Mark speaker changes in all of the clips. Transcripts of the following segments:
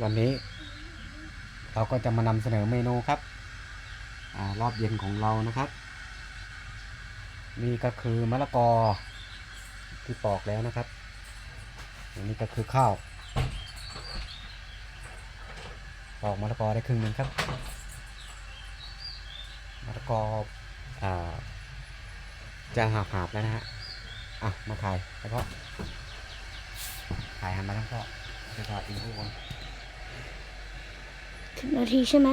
Speaker 1: วันนี้ เราก็จะมานำเสนอเมนูครับอรอบเย็นของเรานะครับ นี่ก็คือมะละกอที่ปอกแล้วนะครับอันนี้ก็คือข้าวปอกมะละกอได้ครึ่งหนึ่งครับมะละกออจะหาบหาบๆแล้วนะฮะอะมาถ่ายแล้วก็ถ่ายหันมาทั้งพ่อจะถ่ายอีกทุกคน
Speaker 2: ถึงนาทีใช่ไหม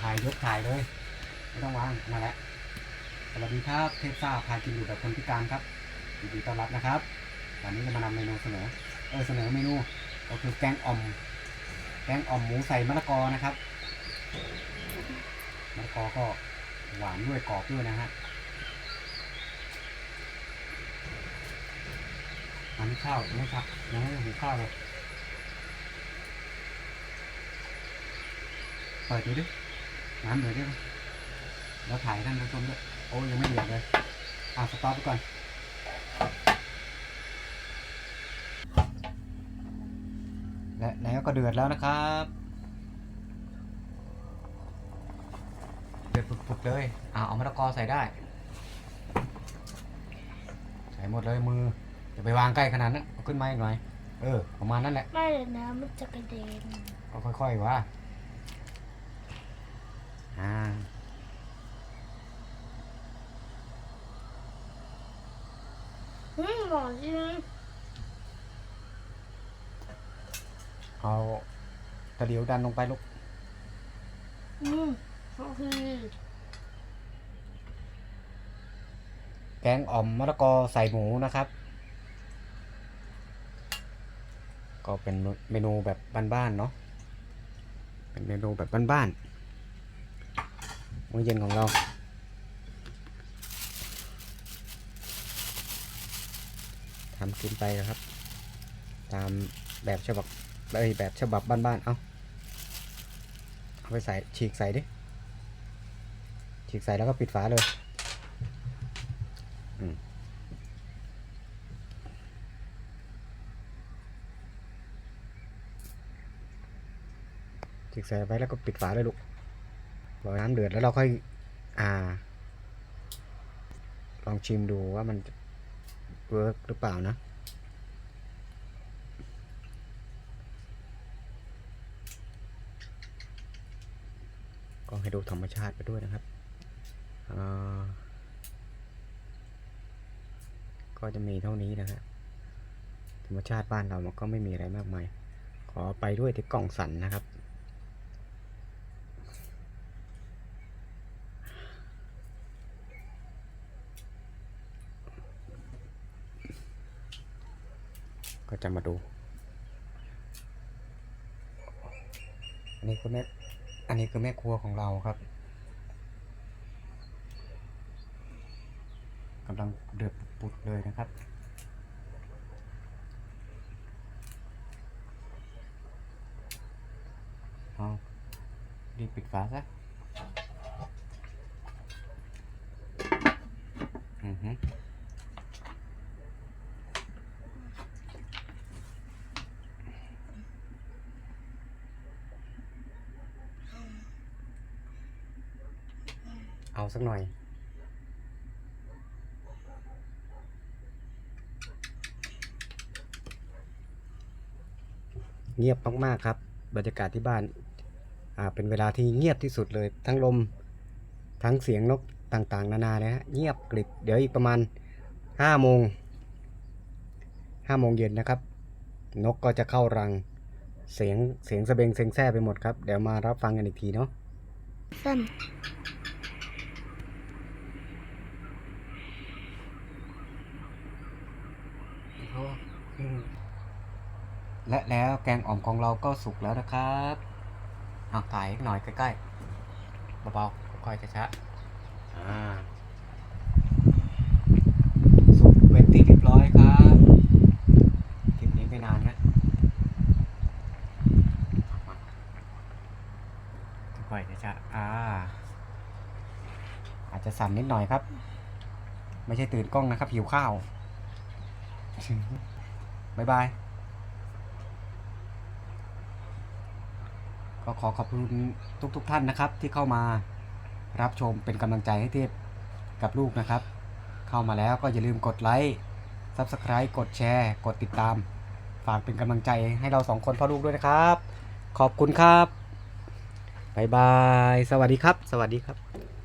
Speaker 1: ถ่ายยกถ่ายเลย ไม่ต้องวางมาแล้วสวัสดีครับเทพซ่าพากินอยู่แบบคนพิการครับยินดีต้อนรับนะครับ วันนี้จะมานำเมนูเสนอ เออเสนอเมนูก็คือแกงอ่อม แกงอ่อมหมูใส่มะละกอนะครับ มะละกอก็หวานด้วยกรอบด้วยนะฮะอันนี้ข้าวไม่ครับยังไม่ได้หุงข้าวเลย เปิดดูดิน้ำเดือดด้วยแล้วถ่ายให้ท่านผู้ชมด้วยโอ้ยังไม่เดือดเลยอะสต็อปไปก่อนและแล้วก็เดือดแล้วนะครับเดือดปุดๆเลยอะเอามะละกอใส่ได้ ใส่หมดเลยมืออย่าไปวางใกล้ขนาดนั้นเอาขึ้นมาอีกหน่อย เออประมาณนั้นแหละ
Speaker 2: ไม่เลยนะมันจะกระเด็น
Speaker 1: ก็ค่อยๆว่า อ่า
Speaker 2: อืมหวานจริง
Speaker 1: เอาตะเดียวดันลงไปลูก
Speaker 2: อืมโอเค
Speaker 1: แกงอ่อมมะละกอใส่หมูนะครับ ก็เป็นเมนูแบบบ้านๆเนาะ เป็นเมนูแบบบ้านๆ มื้อเย็นของเรา ทำกินไปนะครับ ตามแบบฉบับเอ้ยแบบฉบับบ้านๆ เอาเอาไปใส่ฉีกใส่ดิ ฉีกใส่แล้วก็ปิดฝาเลยฉีกใส่ไว้แล้วก็ปิดฝาเลยลูก รอน้ำเดือดแล้วเราค่อยอ่า ลองชิมดูว่ามันเวิร์กหรือเปล่านะก็ให้ดูธรรมชาติไปด้วยนะครับ ก็จะมีเท่านี้นะครับธรรมชาติบ้านเรามันก็ไม่มีอะไรมากมาย ขอไปด้วยที่กล่องสันนะครับ ก็จะมาดู อันนี้คือแม่ อันนี้คือแม่ครัวของเราครับกำลังเดือดปุดเลยนะครับเอารีบปิดฝาซะอือฮึ เอาสักหน่อย เงียบมากๆครับ บรรยากาศที่บ้านอ่าเป็นเวลาที่เงียบที่สุดเลย ทั้งลมทั้งเสียงนกต่างๆ นานาเลยฮะเงียบกริบเดี๋ยวอีกประมาณห้าโมงห้าโมงเย็นนะครับ นกก็จะเข้ารังเสียงเสียงสะเบงเสียงแซ่ไปหมดครับ เดี๋ยวมารับฟังกันอีกทีเนาะ
Speaker 2: สั้น
Speaker 1: และแล้วแกงอ่อมของเราก็สุกแล้วนะครับเอาถ่ายหน่อยใกล้ๆเบาๆค่อยๆช้าๆอ่าสุกเป็นที่เรียบร้อยครับคลิปนี้ไม่นานนะค่อยๆช้าๆอ่า อาจจะสั่นนิดหน่อยครับ ไม่ใช่ตื่นกล้องนะครับหิวข้าวบ๊ายบาย ก็ขอขอบคุณทุกๆทท่านนะครับ ที่เข้ามารับชมเป็นกำลังใจให้เทพกับลูกนะครับ เข้ามาแล้วก็อย่าลืมกดไลค์ Subscribe กดแชร์ กดติดตาม ฝากเป็นกำลังใจให้เราสองคนพ่อลูกด้วยนะครับ ขอบคุณครับบายบาย สวัสดีครับ สวัสดีครับ